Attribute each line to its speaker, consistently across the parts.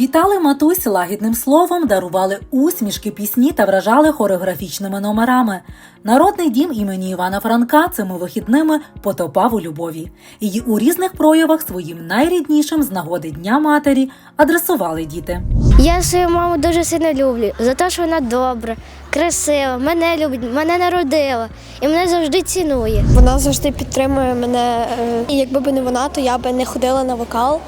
Speaker 1: Вітали матусь лагідним словом, дарували усмішки, пісні та вражали хореографічними номерами. Народний дім імені Івана Франка цими вихідними потопав у любові. Її у різних проявах своїм найріднішим з нагоди Дня матері адресували діти.
Speaker 2: Я свою маму дуже сильно люблю за те, що вона добра, красива, мене любить, мене народила і мене завжди цінує.
Speaker 3: Вона завжди підтримує мене. е, І якби не вона, то я би не ходила на вокал.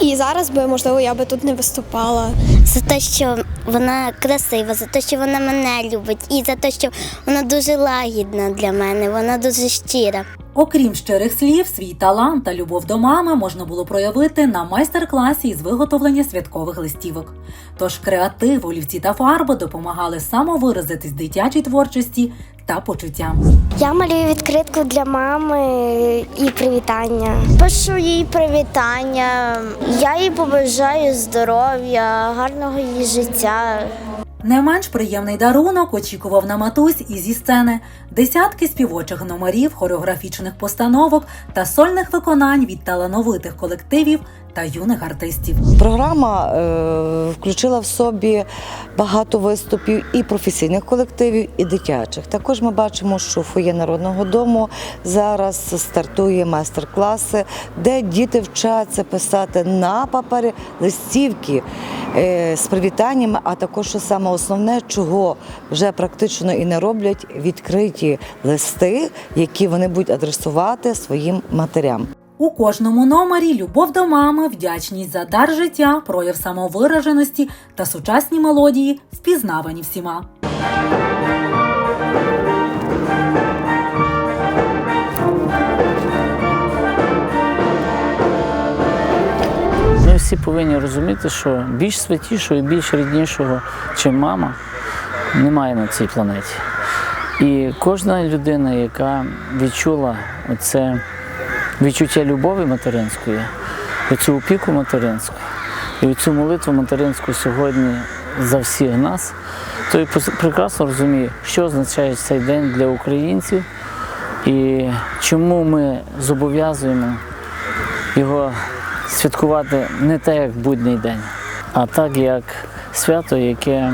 Speaker 3: І зараз би, можливо, я би тут не виступала.
Speaker 2: За те, що вона красива, за те, що вона мене любить, і за те, що вона дуже лагідна для мене, вона дуже щира.
Speaker 1: Окрім щирих слів, свій талант та любов до мами можна було проявити на майстер-класі із виготовлення святкових листівок. Тож креатив, олівці та фарби допомагали самовиразитись дитячій творчості та почуттям.
Speaker 2: Я малюю відкритку для мами і привітання. Пишу їй привітання. Я їй побажаю здоров'я, гарного їй життя.
Speaker 1: Не менш приємний дарунок очікував на матусь і зі сцени десятки співочих номерів, хореографічних постановок та сольних виконань від талановитих колективів та юних артистів.
Speaker 4: Програма е, включила в собі багато виступів і професійних колективів, і дитячих. Також ми бачимо, що фоє народного дому зараз стартує майстер-класи, де діти вчаться писати на папері листівки з привітаннями, а також що саме основне, чого вже практично і не роблять, відкриті листи, які вони будуть адресувати своїм матерям.
Speaker 1: У кожному номері любов до мами, вдячність за дар життя, прояв самовираженості та сучасні мелодії, впізнавані всіма.
Speaker 5: Всі повинні розуміти, що більш святішого і більш ріднішого, чим мама, немає на цій планеті. І кожна людина, яка відчула це відчуття любові материнської, оцю опіку материнську, і цю молитву материнську сьогодні за всіх нас, той пос- прекрасно розуміє, що означає цей день для українців і чому ми зобов'язуємо його святкувати не так, як будній день, а так, як свято, яке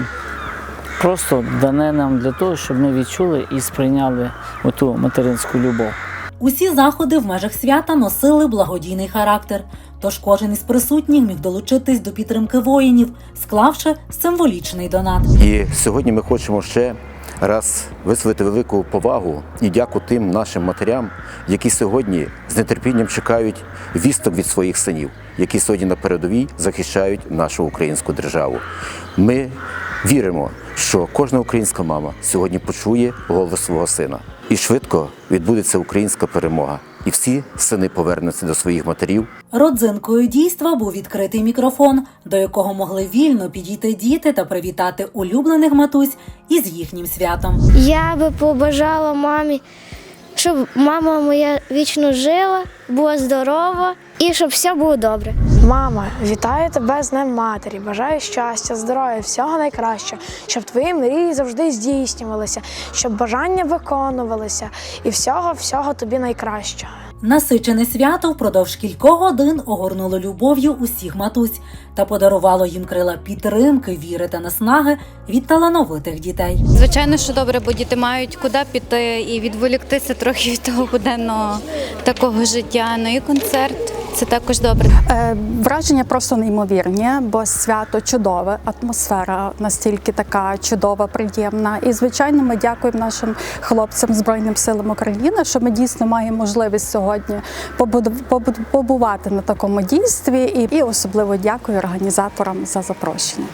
Speaker 5: просто дане нам для того, щоб ми відчули і сприйняли оту материнську любов.
Speaker 1: Усі заходи в межах свята носили благодійний характер, тож кожен із присутніх міг долучитись до підтримки воїнів, склавши символічний донат.
Speaker 6: І сьогодні ми хочемо ще раз висловити велику повагу і дяку тим нашим матерям, які сьогодні з нетерпінням чекають вісток від своїх синів, які сьогодні на передовій захищають нашу українську державу. Ми віримо, що кожна українська мама сьогодні почує голос свого сина, і швидко відбудеться українська перемога. І всі сини повернуться до своїх матерів
Speaker 1: Родзинкою дійства був відкритий мікрофон, до якого могли вільно підійти діти та привітати улюблених матусь із їхнім святом.
Speaker 2: Я би побажала мамі, щоб мама моя вічно жила, була здорова і щоб все було добре.
Speaker 7: Мама, вітаю тебе з Днем Матері. Бажаю щастя, здоров'я, всього найкращого, щоб твої мрії завжди здійснювалися, щоб бажання виконувалися і всього, всього тобі найкращого.
Speaker 1: Насичене свято впродовж кількох годин огорнуло любов'ю усіх матусь та подарувало їм крила підтримки, віри та наснаги від талановитих дітей.
Speaker 8: Звичайно, що добре, бо діти мають куди піти і відволіктися трохи від того буденного такого життя. Ну і концерт це також добре.
Speaker 9: Е, Враження просто неймовірні, бо свято чудове, атмосфера настільки така чудова, приємна. І звичайно, ми дякуємо нашим хлопцям Збройним силам України, що ми дійсно маємо можливість сьогодні побуду- побувати на такому дійстві. І особливо дякую організаторам за запрошення.